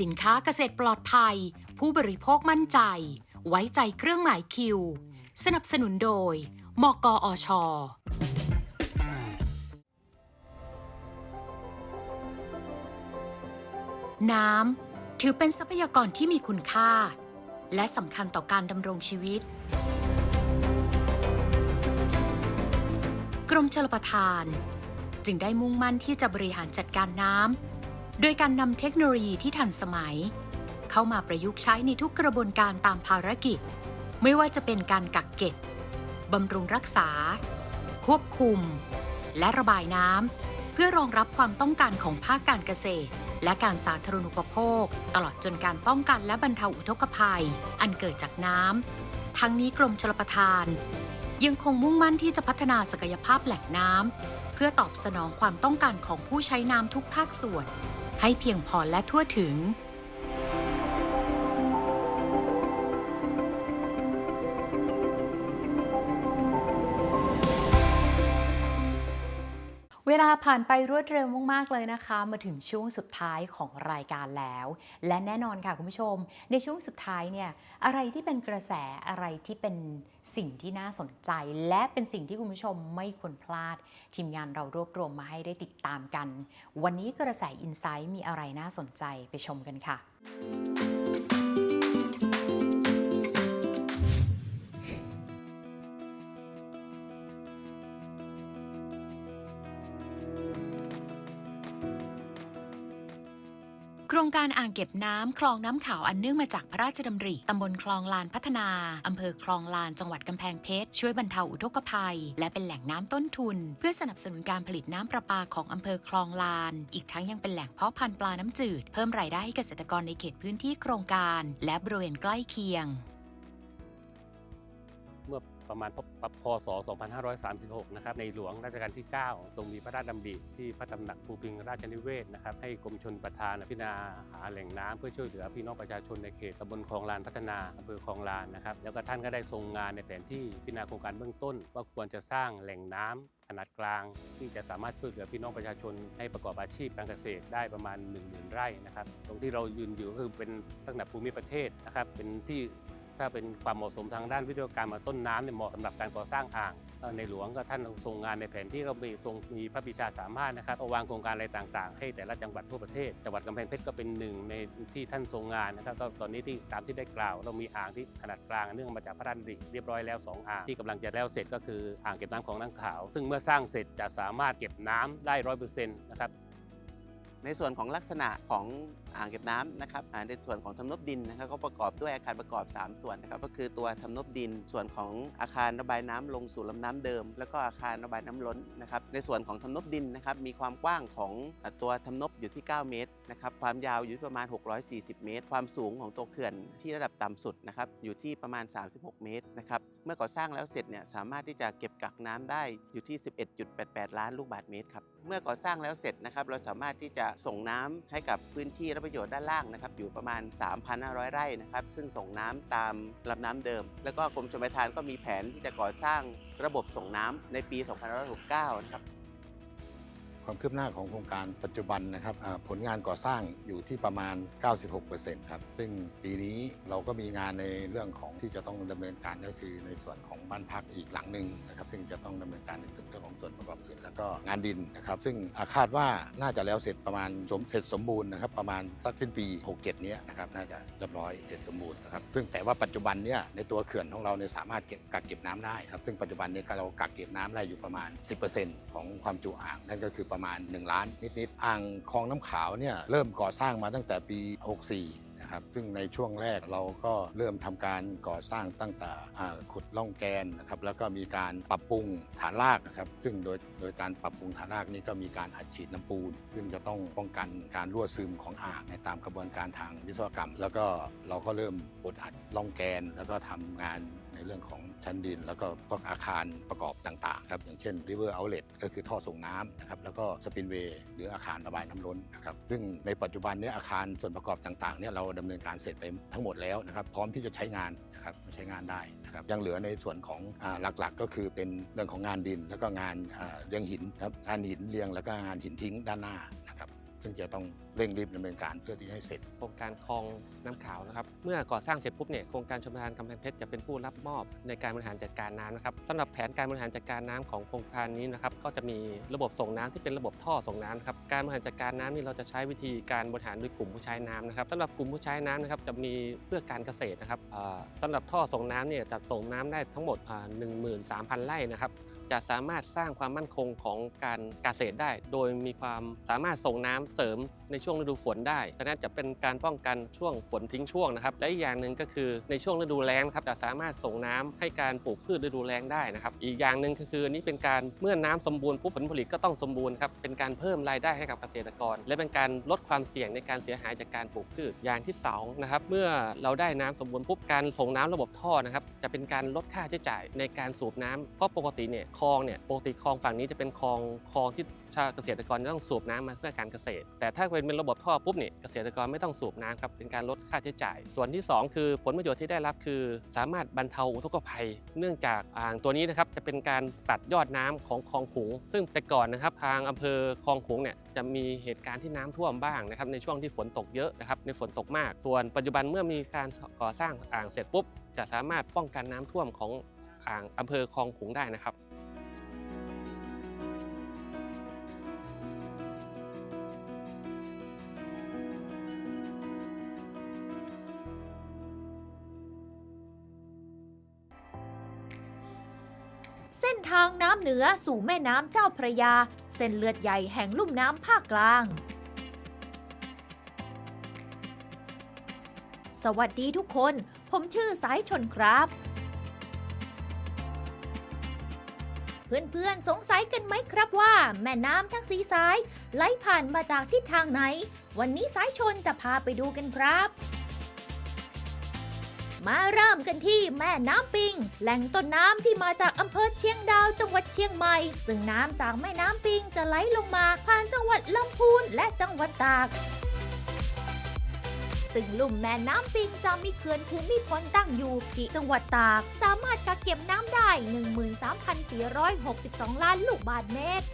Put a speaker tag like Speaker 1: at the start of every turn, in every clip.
Speaker 1: สินค้าเกษตรปลอดภัย ผู้บริโภคมั่นใจ ไว้ใจเครื่องหมายคิว สนับสนุนโดย มกอชน้ำถือเป็นทรัพยากรที่มีคุณค่า และสำคัญต่อการดำรงชีวิต กรมชลประทาน จึงได้มุ่งมั่นที่จะบริหารจัดการน้ำ โดยการนำเทคโนโลยีที่ทันสมัย เข้ามาประยุกต์ใช้ในทุกกระบวนการตามภารกิจ ไม่ว่าจะเป็นการกักเก็บบำรุงรักษา ควบคุม และระบายน้ำเพื่อรองรับความต้องการของภาคการเกษตร และการสาธารณูปโภค ตลอดจนการป้องกันและบรรเทาอุทกภัย อันเกิดจากน้ำทั้งนี้กรมชลประทาน ยังคงมุ่งมั่นที่จะพัฒนาศักยภาพแหล่งน้ำเพื่อตอบสนองความต้องการของผู้ใช้น้ำทุกภาคส่วน ให้เพียงพอและทั่วถึง
Speaker 2: เวลาผ่านไปรวดเร็วมาก ๆ เลยนะคะ มาถึงช่วงสุดท้ายของรายการแล้ว และแน่นอนค่ะคุณผู้ชม ในช่วงสุดท้ายเนี่ยอะไรที่เป็นกระแสอะไรที่เป็นสิ่งที่น่าสนใจ และเป็นสิ่งที่คุณผู้ชมไม่ควรพลาด ทีมงานเรารวบรวมมาให้ได้ติดตามกัน วันนี้กระแสอินไซต์มีอะไรน่าสนใจไปชมกันค่ะ
Speaker 1: การอ่างเก็บน้ำคลองน้ำขาวอันเนื่องมาจากพระราชดำริตำบลคลองลานพัฒนาอำเภอคลองลานจังหวัดกำแพงเพชรช่วยบรรเทาอุทกภัย และเป็นแหล่งน้ำต้นทุน เพื่อสนับสนุนการผลิตน้ำประปาของอำเภอคลองลาน อีกทั้งยังเป็นแหล่งเพาะพันธุ์ปลาน้ำจืด เพิ่มรายได้ให้เกษตรกรในเขตพื้นที่โครงการ และบริเวณใกล้เคียง
Speaker 3: ประมาณพศ 2536 นะครับในหลวงรัชกาลที่ 9 ทรงมีพระราชดำริที่พระตำหนักภูพิงราชนิเวศนะครับให้กรมชนประทานพิจารณาหาแหล่งน้ำเพื่อช่วยเหลือพี่น้องประชาชนในเขตตำบลคลองลานพัฒนาอำเภอคลองลานนะครับแล้วก็ท่านก็ได้ทรงงานในแผนที่พิจารณาโครงการเบื้องต้น ว่าควรจะสร้างแหล่งน้ำขนาดกลางที่จะสามารถช่วยเหลือพี่น้องประชาชนให้ประกอบอาชีพการเกษตรได้ประมาณ 1 0,000 ไร่นะครับ ตรงที่เรายืนอยู่ก็คือเป็นลักษณะภูมิประเทศนะครับเป็นที่ ถ้าเป็นความเหมาะสมทางด้านวิทยาการมาต้นน้ำเนี่ยเหมาะสำหรับการก่อสร้างอ่าง ในหลวงก็ท่านทรงงานในแผนที่ก็มีทรงมีพระปิชาสามารถนะครับวางโครงการอะไรต่างๆ ให้แต่ละจังหวัดทั่วประเทศ จังหวัดกำแพงเพชรก็เป็นหนึ่งในที่ท่านทรงงานนะครับตอนนี้ที่ตามที่ได้กล่าว เรามีอ่างที่ขนาดกลางเนื่องมาจากพระราชดำริเรียบร้อยแล้วสองอ่างที่กำลังจะแล้วเสร็จก็คืออ่างเก็บน้ำของน้ำขาว ซึ่งเมื่อสร้างเสร็จจะสามารถเก็บน้ำได้ร้อยเปอร์เซ็นต์นะครับ
Speaker 4: ในส่วนของลักษณะของอ่างเก็บน้ำนะครับในส่วนของทำนบดินนะครับก็ประกอบด้วยอาคารประกอบ 3 ส่วนนะครับก็คือตัวทำนบดิน ส่วนของอาคารระบายน้ำลงสู่ลำน้ำเดิม แล้วก็อาคารระบายน้ำล้นนะครับในส่วนของทำนบดินนะครับมีความกว้างของตัวทำนบอยู่ที่ 9 เมตรนะครับความยาวอยู่ประมาณ 640 เมตร ความสูงของตัวเขื่อนที่ระดับต่ำสุดนะครับอยู่ที่ประมาณ 36 เมตรนะครับเมื่อก่อสร้างแล้วเสร็จเนี่ยสามารถที่จะเก็บกักน้ำได้อยู่ที่ 11.88 ล้านลูกบาศก์เมตรครับ เมื่อก่อสร้างแล้วเสร็จนะครับเราสามารถที่จะส่งน้ำให้กับพื้นที่รับประโยชน์ด้านล่างนะครับอยู่ประมาณ 3,500 ไร่นะครับซึ่งส่งน้ำตามลำน้ำเดิม แล้วก็กรมชลประทานก็มีแผนที่จะก่อสร้างระบบส่งน้ำในปี 2569 นะครับ
Speaker 5: ความคืบหน้าของโครงการปัจจุบันนะครับผลงานก่อสร้างอยู่ที่ประมาณ 96%ครับ ซึ่งปีนี้เราก็มีงานในเรื่องของที่จะต้องดำเนินการก็คือในส่วนของบ้านพักอีกหลังหนึ่งนะครับซึ่งจะต้องดำเนินการในส่วนของส่วนประกอบอื่นแล้วก็งานดินนะครับซึ่งอาคาดว่าน่าจะแล้วเสร็จประมาณสมเสร็จสมบูรณ์นะครับประมาณสักสิ้นปี 67เนี้ยนะครับน่าจะเรียบร้อยเสร็จสมบูรณ์นะครับซึ่งแต่ว่าปัจจุบันเนี้ยในตัวเขื่อนของเราเนี่ยสามารถเก็บกักเก็บน้ำได้ครับซึ่งปัจจุบันเนี้เรากักเก็บน้ำได้อยู่ประมาณ 10%ของความจุอ่างนั่นก็คือประประมาณ 1 ล้านนิดๆอ่างคลองน้ำขาวเนี่ยเริ่มก่อสร้างมาตั้งแต่ปี 64นะครับซึ่งในช่วงแรกเราก็เริ่มทำการก่อสร้างตั้งแต่ขุดล่องแกนนะครับแล้วก็มีการปรับปรุงฐานรากนะครับซึ่งโดยโดยการปรับปรุงฐานรากนี้ก็มีการอัดฉีดน้ำปูน ซึ่งจะต้องป้องกันการรั่วซึมของอ่างในตามกระบวนการทางวิศวกรรม แล้วก็เราก็เริ่มบดอัดล่องแกน แล้วก็ทำงาน ในเรื่องของชั้นดิน แล้วก็พวกอาคารประกอบต่างๆครับอย่างเช่น river outlet ก็คือท่อส่งน้ำนะครับแล้วก็สปินเวย์หรืออาคารระบายน้ำล้นนะครับซึ่งในปัจจุบันเนี้อาคารส่วนประกอบต่างๆเนี่ยเราดำเนินการเสร็จไปทั้งหมดแล้วนะครับพร้อมที่จะใช้งานนะครับใช้งานได้นะครับยังเหลือในส่วนของหลักๆ ก็คือเป็นเรื่องของงานดิน แล้วก็งานเรียงหินครับงานหินเรียงแล้วก็งานหินทิ้งด้านหน้านะครับซึ่งจะต้อง เร่งรีบดำเนินการเพื่อที่ให้เสร็จ
Speaker 6: โครงการคลองน้ำขาวนะครับ เมื่อก่อสร้างเสร็จปุ๊บเนี่ยโครงการชมประทานกำแพงเพชรจะเป็นผู้รับมอบในการบริหารจัดการน้ำนะครับสำหรับแผนการบริหารจัดการน้ำของโครงการนี้นะครับก็จะมีระบบส่งน้ำที่เป็นระบบท่อส่งน้ำนะครับการบริหารจัดการน้ำนี่เราจะใช้วิธีการบริหารโดยกลุ่มผู้ใช้น้ำนะครับสำหรับกลุ่มผู้ใช้น้ำนะครับจะมีเพื่อการเกษตรนะครับอ่าสำหรับท่อส่งน้ำเนี่ยจะส่งน้ำได้ทั้งหมดอ่า13,000 ไร่นะครับ จะสามารถสร้างความมั่นคงของการเกษตรได้ โดยมีความสามารถส่งน้ำเสริมในช่วงฤดูฝนได้ฉะนั้นจะเป็นการป้องกันช่วงฝนทิ้งช่วงนะครับ และอีกอย่างหนึ่งก็คือในช่วงฤดูแล้งครับจะสามารถส่งน้ำให้การปลูกพืชฤดูแล้งได้นะครับ อีกอย่างหนึ่งก็คือนนี้เป็นการเมื่อน้ำสมบูรณ์ปุ๊บผลผลิตก็ต้องสมบูรณ์ครับเป็นการเพิ่มรายได้ให้กับเกษตรกร และเป็นการลดความเสี่ยงในการเสียหายจากการปลูกพืชอย่างที่สองนะครับเมื่อเราได้น้ำสมบูรณ์ปุ๊บการส่งน้ำระบบท่อนะครับจะเป็นการลดค่าใช้จ่ายในการสูบน้ำเพราะปกติเนี่ยคลองเนี่ยปกติคลองฝั่งนี้จะเป็นคลองคลองที่ชาวเกษตรกรต้องสูบน้ำมาเพื่อการเกษตร แต่ถ้าเป็นเป็นระบบท่อปุ๊บเนี่ยเกษตรกรไม่ต้องสูบน้ำครับเป็นการลดค่าใช้จ่าย ส่วนที่สองคือผลประโยชน์ที่ได้รับคือ สามารถบรรเทาอุทกภัย เนื่องจากอ่างตัวนี้นะครับจะเป็นการตัดยอดน้ำของคลองขุงซึ่งแต่ก่อนนะครับทางอำเภอคลองขุงเนี่ยจะมีเหตุการณ์ที่น้ำท่วมบ้างนะครับในช่วงที่ฝนตกเยอะนะครับในฝนตกมาก ส่วนปัจจุบันเมื่อมีการก่อสร้างอ่างเสร็จปุ๊บจะสามารถป้องกันน้ำท่วมของอ่างอำเภอคลองขุงได้นะครับ
Speaker 7: ส้นทางน้ำเหนือสู่แม่น้ำเจ้าพระยา เส้นเลือดใหญ่แห่งลุ่มน้ำภาคกลาง สวัสดีทุกคน ผมชื่อสายชนครับ เพื่อนๆ สงสัยกันไหมครับว่า แม่น้ำทั้งสีสายไหลผ่านมาจากทิศทางไหน วันนี้สายชนจะพาไปดูกันครับ มาเริ่มกันที่แม่น้ำปิง แหล่งต้นน้ำที่มาจากอำเภอเชียงดาวจังหวัดเชียงใหม่ ซึ่งน้ำจากแม่น้ำปิงจะไหลลงมาผ่านจังหวัดลำพูนและจังหวัดตากซึ่งลุ่มแม่น้ำปิงจะมีเขื่อนภูมิพลตั้งอยู่ที่จังหวัดตาก สามารถกักเก็บน้ำได้ 13,462 ล้านลูกบาศก์เมตร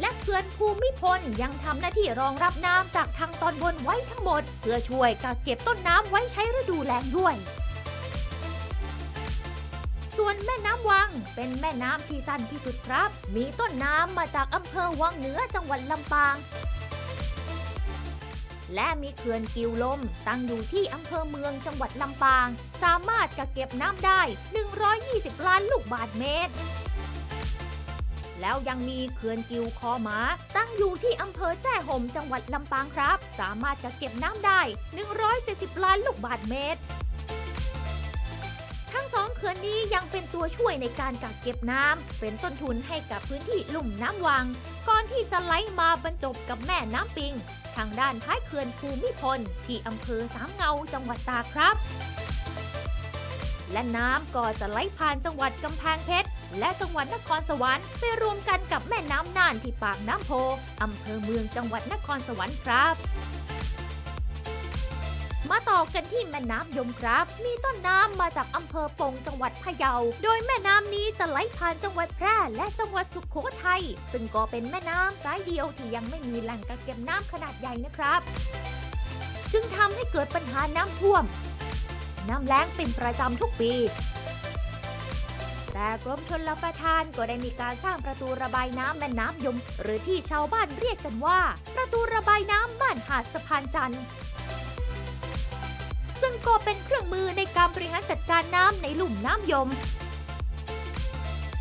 Speaker 7: และเขื่อนภูมิพลยังทำหน้าที่รองรับน้ำจากทางตอนบนไว้ทั้งหมด เพื่อช่วยกักเก็บต้นน้ำไว้ใช้ฤดูแล้งด้วย ส่วนแม่น้ำวังเป็นแม่น้ำที่สั้นที่สุดครับ มีต้นน้ำมาจากอำเภอวังเหนือจังหวัดลำปาง และมีเขื่อนกิวลม ตั้งอยู่ที่อำเภอเมืองจังหวัดลำปาง สามารถกักเก็บน้ำได้ 120 ล้านลูกบาศก์เมตร แล้วยังมีเขื่อนกิวคอหมา ตั้งอยู่ที่อำเภอแจ้ห่มจังหวัดลำปางครับ สามารถกักเก็บน้ำได้ 170 ล้านลูกบาศก์เมตร ทั้งสองเขื่อนนี้ยังเป็นตัวช่วยในการกักเก็บน้ำเป็นต้นทุนให้กับพื้นที่ลุ่มน้ำวัง ก่อนที่จะไหลมาบรรจบกับแม่น้ำปิง ทางด้านท้ายเขื่อนภูมิพลที่อำเภอสามเงาจังหวัดตากครับและน้ำก็จะไหลผ่านจังหวัดกำแพงเพชร และจังหวัดนครสวรรค์ไปรวมกันกับแม่น้ำน่านที่ปากน้ำโพอำเภอเมืองจังหวัดนครสวรรค์ครับมาต่อกันที่แม่น้ำยมครับ มีต้นน้ำมาจากอำเภอปงจังหวัดพะเยา โดยแม่น้ำนี้จะไหลผ่านจังหวัดแพร่และจังหวัดสุโขทัย ซึ่งก็เป็นแม่น้ำสายเดียวที่ยังไม่มีแหล่งกักเก็บน้ำขนาดใหญ่นะครับ จึงทำให้เกิดปัญหาน้ำท่วม น้ำแล้งเป็นประจำทุกปี แต่กรมชลประทานก็ได้มีการสร้างประตูระบายน้ำแม่น้ำยม หรือที่ชาวบ้านเรียกกันว่า ประตูระบายน้ำบ้านหาดสะพานจันทร์ซึ่งก็เป็นเครื่องมือในการบริหารจัดการน้ำในลุ่มน้ำยม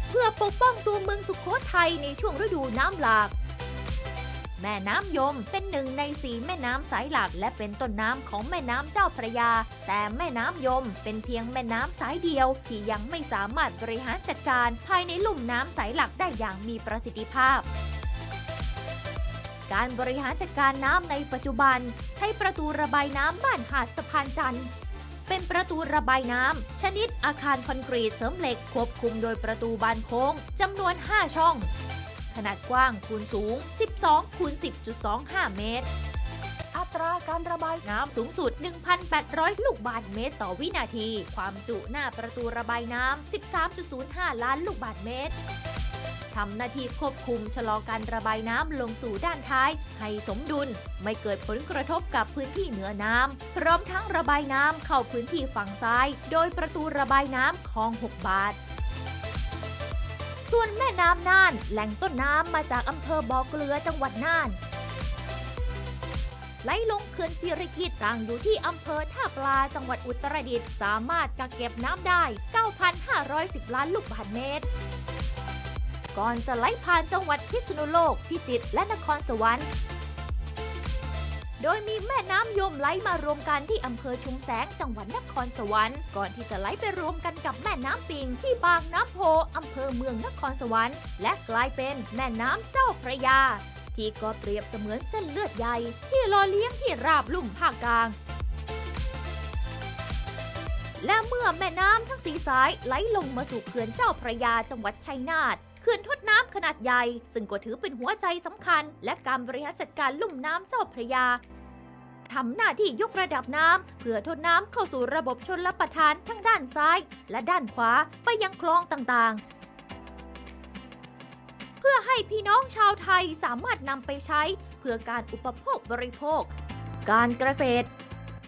Speaker 7: เพื่อปกป้องตัวเมืองสุขโขทัยในช่วงฤดูน้ำหลาก แม่น้ำยมเป็นหนึ่งในสีแม่น้ำสายหลักและเป็นต้นน้ำของแม่น้ำเจ้าพระยา แต่แม่น้ำยมเป็นเพียงแม่น้ำสายเดียว ที่ยังไม่สามารถบริหารจัดการภายในลุ่มน้ำสายหลักได้อย่างมีประสิทธิภาพการบริหารจัดการน้ำในปัจจุบัน ใช้ประตูระบายน้ำบ้านหาดสะพานจันทร์เป็นประตูระบายน้ำชนิดอาคารคอนกรีตเสริมเหล็กควบคุมโดยประตูบานโค้งจำนวน 5 ช่อง ขนาดกว้างคูณสูง 12คูณ10.25 เมตร อัตราการระบายน้ำสูงสุด 1,800 ลูกบาศก์เมตรต่อวินาที ความจุหน้าประตูระบายน้ำ 13.05 ล้านลูกบาศก์เมตรทำหน้าที่ควบคุมชะลอการระบายน้ำลงสู่ด้านท้าย ให้สมดุล ไม่เกิดผลกระทบกับพื้นที่เหนือน้ำ พร้อมทั้งระบายน้ำเข้าพื้นที่ฝั่งซ้าย โดยประตูระบายน้ำคลอง 6 บาท ส่วนแม่น้ำน่านแหล่งต้นน้ำมาจากอำเภอบ่อเกลือจังหวัดน่าน ไหลลงเขื่อนสิริกิตตั้งอยู่ที่อำเภอท่าปลาจังหวัดอุตรดิตถ์สามารถกักเก็บน้ำได้ 9,510 ล้านลูกบาศก์เมตร ก่อนจะไหลผ่านจังหวัดพิษณุโลก พิจิตรและนครสวรรค์ โดยมีแม่น้ำยมไหลมารวมกันที่อำเภอชุมแสงจังหวัดนครสวรรค์ ก่อนที่จะไหลไปรวมกันกับแม่น้ำปิงที่บางน้ำโพอำเภอเมืองนครสวรรค์ และกลายเป็นแม่น้ำเจ้าพระยา ที่ก็เปรียบเสมือนเส้นเลือดใหญ่ที่รอเลี้ยงที่ราบลุ่มภาคกลาง และเมื่อแม่น้ำทั้งสีสายไหลลงมาสู่เขื่อนเจ้าพระยาจังหวัดชัยนาท เขื่อนทดน้ำขนาดใหญ่ ซึ่งก็ถือเป็นหัวใจสำคัญ และการบริหารจัดการลุ่มน้ำเจ้าพระยาทำหน้าที่ยกระดับน้ำเพื่อทดน้ำเข้าสู่ระบบชนรับประทานทั้งด้านซ้าย และด้านขวาไปยังคลองต่างๆ เพื่อให้พี่น้องชาวไทยสามารถนำไปใช้ เพื่อการอุปโภคบริโภค การเกษตร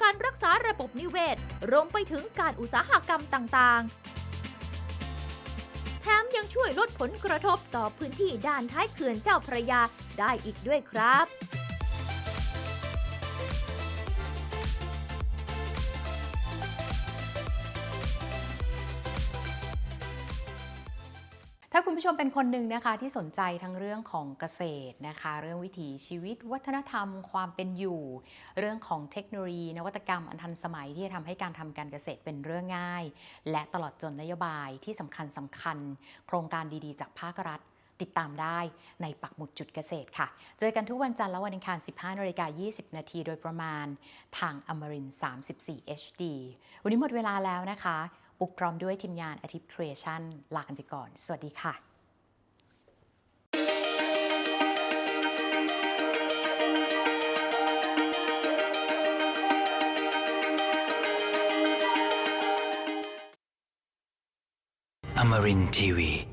Speaker 7: การรักษาระบบนิเวศ รวมไปถึงการอุตสาหกรรมต่างๆ มยังช่วยลดผลกระทบต่อพื้นที่ด้านท้ายเขื่อนเจ้าพระยาได้อีกด้วยครับ
Speaker 1: ถ้าคุณผู้ชมเป็นคนหนึ่งนะคะที่สนใจทั้งเรื่องของเกษตรนะคะ เรื่องวิถีชีวิต วัฒนธรรม ความเป็นอยู่ เรื่องของเทคโนโลยี นวัตกรรมอันทันสมัยที่จะทำให้การทำการเกษตรเป็นเรื่องง่าย และตลอดจนนโยบายที่สำคัญสำคัญ โครงการดีๆ จากภาครัฐติดตามได้ในปักหมุดจุดเกษตรค่ะ เจอกันทุกวันจันทร์และวันอังคาร 15นาฬิกา20 นาทีโดยประมาณทางอมรินทร์34 HD วันนี้หมดเวลาแล้วนะคะ ปุกพร้อมด้วยทีมงานอาทิตย์ครีเอชั่นลากันไปก่อน สวัสดีค่ะ
Speaker 8: Amarin Tiwi.